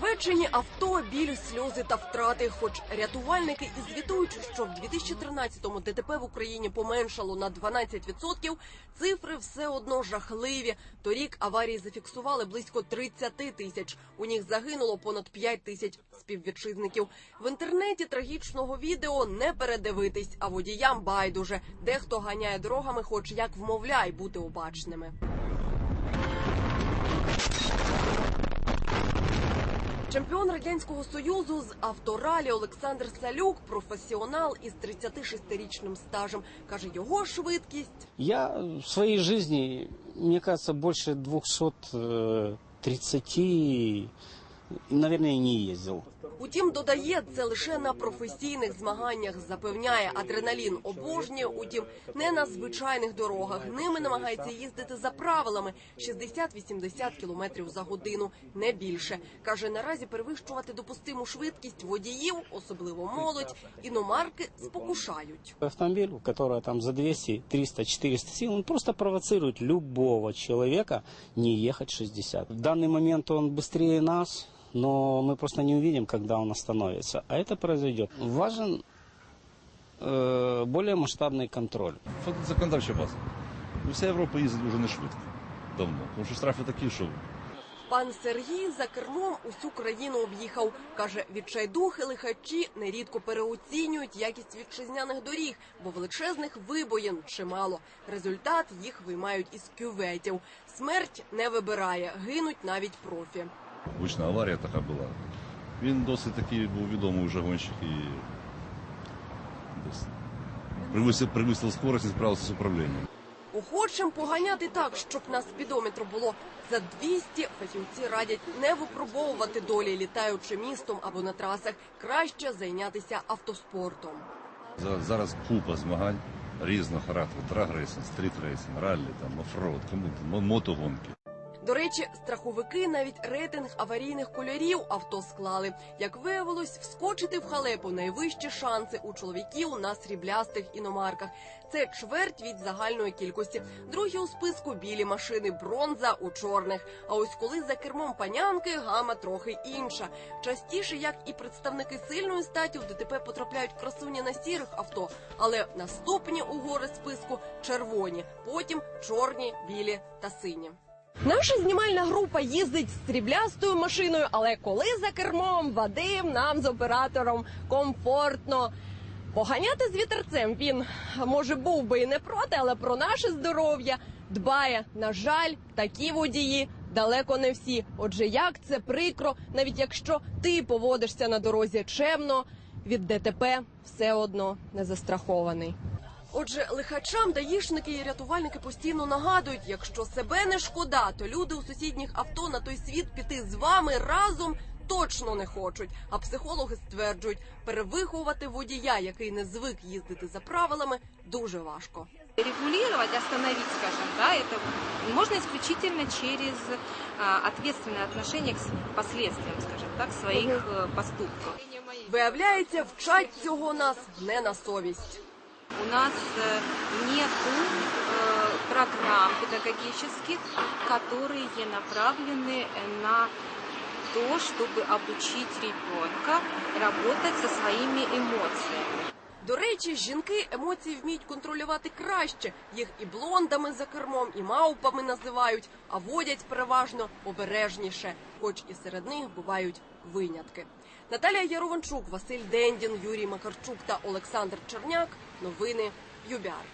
Понівечені авто, біль, сльози та втрати. Хоч рятувальники і звітують, що в 2013-му ДТП в Україні поменшало на 12%, цифри все одно жахливі. Торік аварії зафіксували близько 30 тисяч. У них загинуло понад 5 тисяч співвітчизників. В інтернеті трагічного відео не передивитись, а водіям байдуже. Дехто ганяє дорогами, хоч як вмовляй бути обачними. Чемпіон радянського союзу з авторалі Олександр Салюк, професіонал із 36-річним стажем, каже, його швидкість Я в своїй житті, мені кажется, більше 230, мабуть, и не ездил. Утім, додає це лише на професійних змаганнях. Запевняє, адреналін обожнює. Утім, не на звичайних дорогах. Ними намагається їздити за правилами 60-80 кілометрів за годину, не більше. каже, наразі перевищувати допустиму швидкість водіїв, особливо молодь, іномарки спокушають. Автомобиль, у которого там за 200, 300, 400 сил, он просто провоцирует любого человека не ехать 60. В данный момент он быстрее нас, но мы просто не увидим, когда он остановится. А это произойдет. Важен э, более масштабный контроль. Що тут законодавча база? Ну, Вся Європа їздить вже не швидко. Давно. Тому що штрафи такі, що Пан Сергій за кермом усю країну об'їхав. Каже, відчайдухи лихачі нерідко переоцінюють якість вітчизняних доріг, бо величезних вибоїн чимало. Результат їх виймають із кюветів. Смерть не вибирає, гинуть навіть профі. гучна аварія така була. Він досить такий був відомий вже гонщик і превисив, превисив скорость і справився з управлінням. Охочим поганяти так, щоб на спідометру було за 200, фахівці радять не випробовувати долі, літаючи містом або на трасах. Краще зайнятися автоспортом. Зараз купа змагань різного характеру. Трагрейсинг, стрітрейсинг, раллі, там, оффроуд, кому мотогонки. До речі, страховики навіть рейтинг аварійних кольорів авто склали. Як виявилось, вскочити в халепу найвищі шанси у чоловіків на сріблястих іномарках. Це чверть від загальної кількості. Другі у списку білі машини, бронза у чорних. А ось коли за кермом панянки гама трохи інша. Частіше, як і представники сильної статі, в ДТП потрапляють красуні на сірих авто, але наступні у гори списку червоні, потім чорні, білі та сині. Наша знімальна група їздить з сріблястою машиною, але коли за кермом Вадим нам з оператором комфортно. Поганяти з вітерцем він може був би і не проти, але про наше здоров'я дбає. На жаль, такі водії далеко не всі. Отже, як це прикро, навіть якщо ти поводишся на дорозі чемно, від ДТП все одно не застрахований. Отже, лихачам даїшники і рятувальники постійно нагадують, якщо себе не шкода, то люди у сусідніх авто на той світ піти з вами разом точно не хочуть. А психологи стверджують, перевиховувати водія, який не звик їздити за правилами, дуже важко. Регулировать, остановить, скажем, да, это можно исключительно через а, ответственное отношение к последствиям, скажем так, своих э, поступков. Виявляється, вчать цього нас не на совість У нас э, нету э, программ педагогических, которые направлены на то, чтобы обучить ребенка работать со своими эмоциями. До речі, жінки емоції вміють контролювати краще. Їх і блондами за кермом, і мавпами називають, а водять переважно обережніше, хоч і серед них бувають винятки. Наталія Ярованчук, Василь Дендін, Юрій Макарчук та Олександр Черняк. Новини ЮБЯР.